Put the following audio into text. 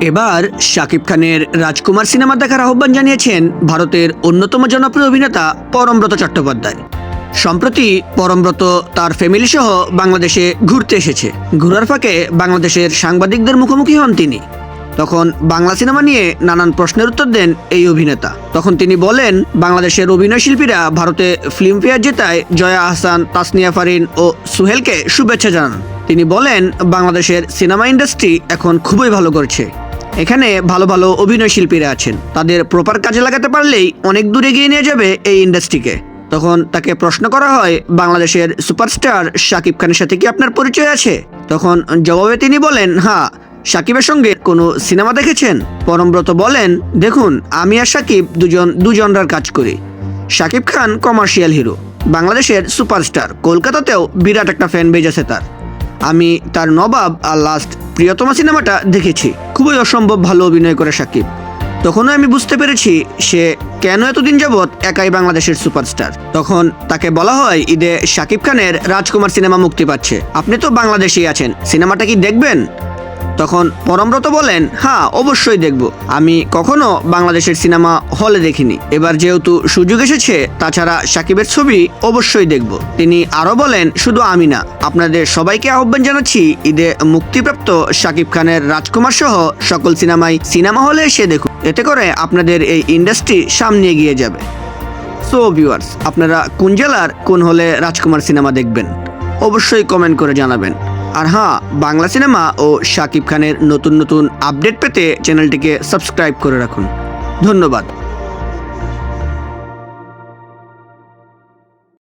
এবার শাকিব খানের রাজকুমার সিনেমা দেখার আহ্বান জানিয়েছেন ভারতের অন্যতম জনপ্রিয় অভিনেতা পরমব্রত চট্টোপাধ্যায়। সম্প্রতি পরমব্রত তার ফ্যামিলি সহ বাংলাদেশে ঘুরতে এসেছে। ঘোরার ফাঁকে বাংলাদেশের সাংবাদিকদের মুখোমুখি হন তিনি। তখন বাংলা সিনেমা নিয়ে নানান প্রশ্নের উত্তর দেন এই অভিনেতা। তখন তিনি বলেন, বাংলাদেশের অভিনয় শিল্পীরা ভারতে ফিল্মফেয়ার জেতায় জয়া আহসান, তাসনিয়া ফারিন ও সুহেলকে শুভেচ্ছা জানান। তিনি বলেন, বাংলাদেশের সিনেমা ইন্ডাস্ট্রি এখন খুবই ভালো করছে। এখানে ভালো ভালো অভিনয় শিল্পীরা আছেন। তাদের প্রপার কাজে লাগাতে পারলেই অনেক দূরে এগিয়ে নিয়ে যাবে এই ইন্ডাস্ট্রিকে তখন তাকে প্রশ্ন করা হয়, বাংলাদেশের সুপারস্টার শাকিব খানের সাথে কি আপনার পরিচয় আছে? তখন জবাবে তিনি বলেন হ্যাঁ সাকিবের সঙ্গে কোনো সিনেমা দেখেছেন? পরমব্রত বলেন, দেখুন, আমি আর সাকিব দুজন দুজনরার কাজ করি। শাকিব খান কমার্শিয়াল হিরো বাংলাদেশের সুপারস্টার কলকাতাতেও বিরাট একটা ফ্যান বেজ আছে তার। আমি তার নবাব আর লাস্ট প্রিয়তমা সিনেমাটা দেখেছি। খুবই অসম্ভব ভালো অভিনয় করে সাকিব। তখনও আমি বুঝতে পেরেছি, সে কেন এতদিন যাবৎ একাই বাংলাদেশের সুপারস্টার। তখন তাকে বলা হয়, ঈদে শাকিব খানের রাজকুমার সিনেমা মুক্তি পাচ্ছে। আপনি তো বাংলাদেশেই আছেন। সিনেমাটা কি দেখবেন? তখন পরমব্রত বলেন হ্যাঁ অবশ্যই দেখব। আমি কখনো বাংলাদেশের সিনেমা হলে দেখিনি। এবার যেহেতু সুযোগ এসেছে, তাছাড়া সাকিবের ছবি অবশ্যই দেখব। তিনি আরও বলেন, শুধু আমি না, আপনাদের সবাইকে আহ্বান জানাচ্ছি, ঈদে মুক্তিপ্রাপ্ত শাকিব খানের রাজকুমার সহ সকল সিনেমায় সিনেমা হলে এসে দেখুন। এতে করে আপনাদের এই ইন্ডাস্ট্রি সামনে এগিয়ে যাবে। সো ভিউয়ার্স, আপনারা কোন জেলার কোন হলে রাজকুমার সিনেমা দেখবেন? অবশ্যই কমেন্ট করে জানাবেন। আর হ্যাঁ বাংলা সিনেমা ও শাকিব খানের নতুন নতুন আপডেট পেতে চ্যানেলটিকে সাবস্ক্রাইব করে রাখুন। ধন্যবাদ।